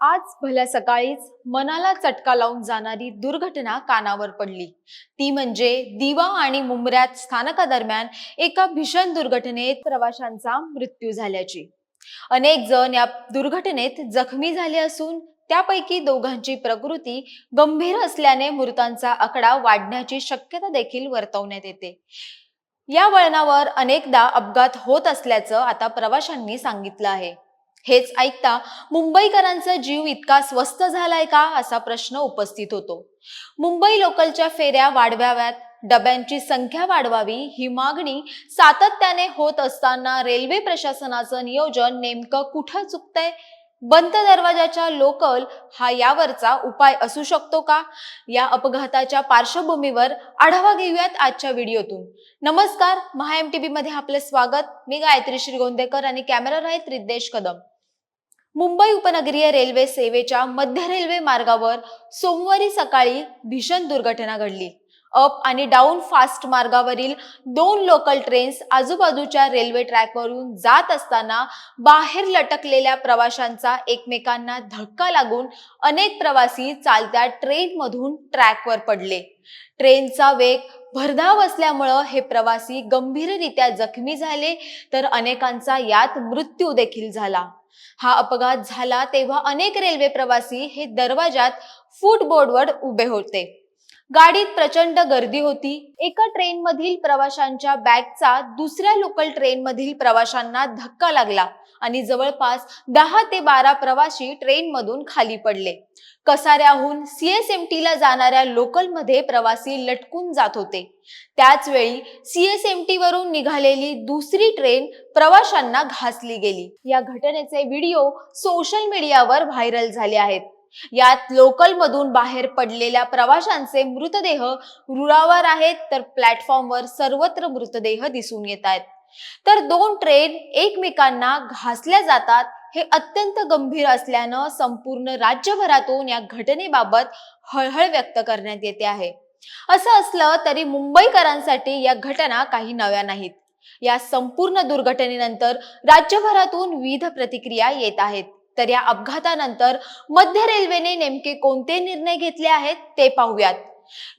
आज भल्या सकाळीच मनाला चटका लावून जाणारी दुर्घटना कानावर पडली. ती म्हणजे दिवा आणि मुंबऱ्यात स्थानकादरम्यान एका भीषण दुर्घटनेत प्रवाशांचा मृत्यू झाल्याची. अनेक जण या दुर्घटनेत जखमी झाले असून त्यापैकी दोघांची प्रकृती गंभीर असल्याने मृतांचा आकडा वाढण्याची शक्यता देखील वर्तवण्यात येते. या वळणावर अनेकदा अपघात होत असल्याचं आता प्रवाशांनी सांगितलं आहे. हेच ऐकता मुंबईकरांचा जीव इतका स्वस्त झालाय का असा प्रश्न उपस्थित होतो. मुंबई लोकलच्या फेऱ्या वाढवाव्यात डब्यांची संख्या वाढवावी ही मागणी सातत्याने होत असताना रेल्वे प्रशासनाचं नियोजन नेमकं कुठं चुकतंय? बंद दरवाजाच्या लोकल हा यावरचा उपाय असू शकतो का? या अपघाताच्या पार्श्वभूमीवर आढावा घेऊयात आजच्या व्हिडिओतून. नमस्कार महा एम टी मध्ये आपले स्वागत. मी गायत्री श्रीगोंदेकर आणि कॅमेरा आहेत रिद्देश कदम. मुंबई उपनगरीय रेल्वे सेवेच्या मध्य रेल्वे मार्गावर सोमवारी सकाळी भीषण दुर्घटना घडली. अप आणि डाऊन फास्ट मार्गावरील दोन लोकल ट्रेन्स आजूबाजूच्या रेल्वे ट्रॅकवरून जात असताना बाहेर लटकलेल्या प्रवाशांचा एकमेकांना धक्का लागून अनेक प्रवासी चालत्या ट्रेनमधून ट्रॅकवर पडले. ट्रेनचा वेग भरधाव असल्यामुळं हे प्रवासी गंभीररित्या जखमी झाले तर अनेकांचा यात मृत्यू देखील झाला. हा अपघात झाला तेव्हा अनेक रेल्वे प्रवासी हे दरवाजात फूट बोर्डवर उभे होते. गाडीत प्रचंड गर्दी होती. एका ट्रेन मधील प्रवाशांच्या बॅगचा दुसऱ्या लोकल ट्रेन मधील प्रवाशांना धक्का लागला आणि जवळपास दहा ते बारा प्रवासी ट्रेन मधून खाली पडले. कसाऱ्याहून सीएसएमटी ला जाणाऱ्या लोकलमध्ये प्रवासी लटकून जात होते. त्याच वेळी सीएसएमटी वरून निघालेली दुसरी ट्रेन प्रवाशांना घासली गेली. या घटनेचे व्हिडिओ सोशल मीडियावर व्हायरल झाले आहेत. यात लोकलमधून बाहेर पडलेल्या प्रवाशांचे मृतदेह रुळावर आहेत तर प्लॅटफॉर्मवर सर्वत्र मृतदेह दिसून येत आहेत. तर दोन ट्रेन एकमेकांना घासल्या जातात हे अत्यंत गंभीर असल्यानं संपूर्ण राज्यभरातून या घटनेबाबत हळहळ व्यक्त करण्यात येते आहे. असं असलं तरी मुंबईकरांसाठी या घटना काही नव्या नाहीत. या संपूर्ण दुर्घटनेनंतर राज्यभरातून विविध प्रतिक्रिया येत आहेत. तर या अपघातानंतर मध्य रेल्वेने नेमके कोणते निर्णय घेतले आहेत ते पाहूयात.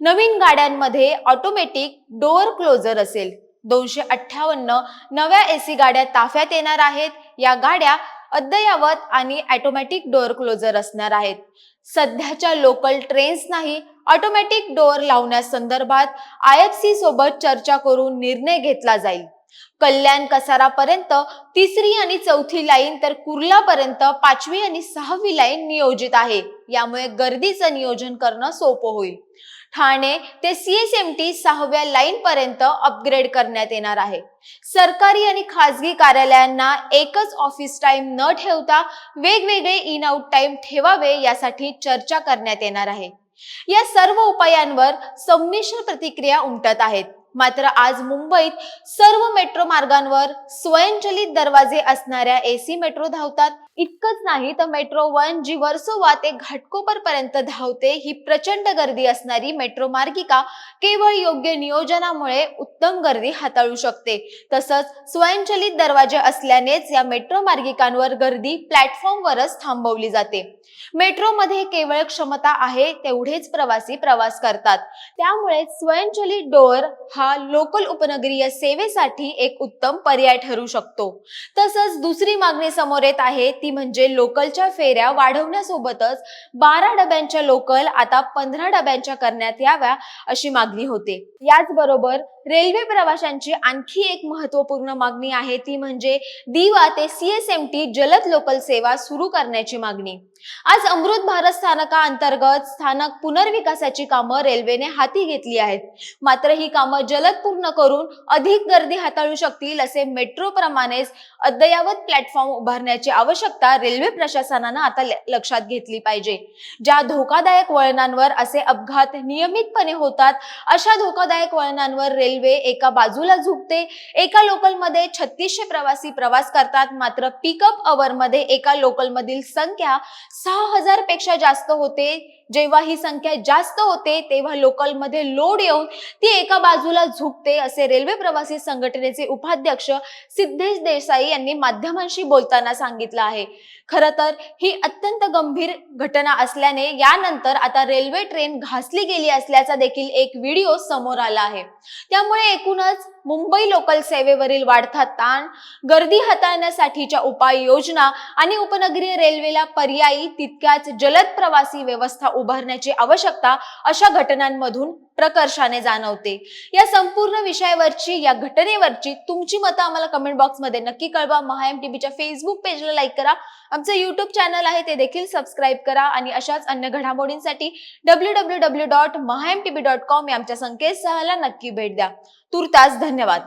नवीन गाड्यांमध्ये ऑटोमॅटिक डोअर क्लोजर असेल. दोनशे अठ्ठावन्न नव्या एसी गाड्या ताफ्यात येणार आहेत. या गाड्या अद्ययावत आणि ऑटोमॅटिक डोअर क्लोजर असणार आहेत. सध्याच्या लोकल ट्रेन्स नाही ऑटोमॅटिक डोअर लावण्यासंदर्भात आय एफ सी सोबत चर्चा करून निर्णय घेतला जाईल. कल्याण कसारापर्यंत तिसरी आणि चौथी लाईन तर कुर्लापर्यंत पाचवी आणि सहावी लाईन नियोजित आहे. यामुळे गर्दीचं नियोजन करणं सोपं होईल. ठाणे ते सीएसएमटी सहाव्या लाईन पर्यंत अपग्रेड करण्यात येणार आहे. सरकारी आणि खासगी कार्यालयांना एकच ऑफिस टाइम न ठेवता वेगवेगळे इन आउट टाइम ठेवावे यासाठी चर्चा करण्यात येणार आहे. या सर्व उपायांवर संमिश्र प्रतिक्रिया उमटत आहेत. मात्र आज मुंबईत सर्व मेट्रो मार्गांवर स्वयंचलित दरवाजे असणाऱ्या एसी मेट्रो धावतात. इतकंच नाही तर मेट्रो वन जी वर्सोवा ते घाटकोपर पर्यंत धावते ही प्रचंड गर्दी असणारी मेट्रो मार्गिका केवळ योग्य नियोजनामुळे उत्तम गर्दी हाताळू शकते. तसंच स्वयंचलित दरवाजे असल्यानेच या मेट्रो मार्गिकांवर गर्दी प्लॅटफॉर्मवरच थांबवली जाते. मेट्रोमध्ये केवळ क्षमता आहे तेवढेच प्रवासी प्रवास करतात. त्यामुळे स्वयंचलित डोअर हा लोकल उपनगरीय सेवेसाठी एक उत्तम पर्याय ठरू शकतो. तसंच दुसरी मागणी समोर येत आहे ती म्हणजे लोकलच्या फेऱ्या वाढवण्यासोबतच बारा डब्यांच्या लोकल आता पंधरा डब्यांच्या करण्यात याव्या अशी मागणी होते. याचबरोबर रेल्वे प्रवाशांची आणखी एक महत्त्वपूर्ण मागणी आहे ती म्हणजे दिवा ते सीएसएमटी जलद लोकल सेवा सुरू करण्याची मागणी. आज अमृत भारत स्थानका अंतर्गत स्थानक पुनर्विकासाची कामं रेल्वेने हाती घेतली आहेत. मात्र ही कामं जलद पूर्ण करून अधिक गर्दी हाताळू शकतील असे मेट्रो प्रमाणेच अद्ययावत प्लॅटफॉर्म उभारण्याची आवश्यकता रेल्वे प्रशासनानं आता ल- लक्षात घेतली पाहिजे. ज्या धोकादायक वळणांवर असे अपघात नियमितपणे होतात अशा धोकादायक वळणांवर रेल्वे एका बाजूला झुकते एका लोकलमध्ये छत्तीसशे प्रवासी प्रवास करतात मात्र पिकअप अवरमध्ये एका लोकलमधील संख्या सहा हजारपेक्षा जास्त होते. जेव्हा ही संख्या जास्त होते तेव्हा लोकलमध्ये लोड येऊन ती एका बाजूला झुकते असे रेल्वे प्रवासी संघटनेचे उपाध्यक्ष सिद्धेश देसाई यांनी माध्यमांशी बोलताना सांगितलं आहे. खरं तर ही अत्यंत गंभीर घटना असल्याने यानंतर आता रेल्वे ट्रेन घासली गेली असल्याचा देखील एक व्हिडिओ समोर आला आहे. त्यामुळे एकूणच मुंबई लोकल सेवेवरील वाढता ताण गर्दी हाताळण्यासाठीच्या उपाययोजना आणि उपनगरीय रेल्वेला पर्यायी तितक्याच जलद प्रवासी व्यवस्था उभारण्याची आवश्यकता अशा घटनांमधून प्रकर्षाने जाणवते. या संपूर्ण विषयावरची या घटनेवरची तुमची मतं आम्हाला कमेंट बॉक्समध्ये नक्की कळवा. महाएम टीव्हीच्या फेसबुक पेजला लाईक करा. आमचं युट्यूब चॅनल आहे ते देखील सबस्क्राईब करा आणि अशाच अन्य घडामोडींसाठी डब्ल्यू डब्ल्यू डब्ल्यू डॉट महाएम टीव्ही डॉट कॉम या आमच्या संकेतस्थळाला नक्की भेट द्या. तुर्तास धन्यवाद.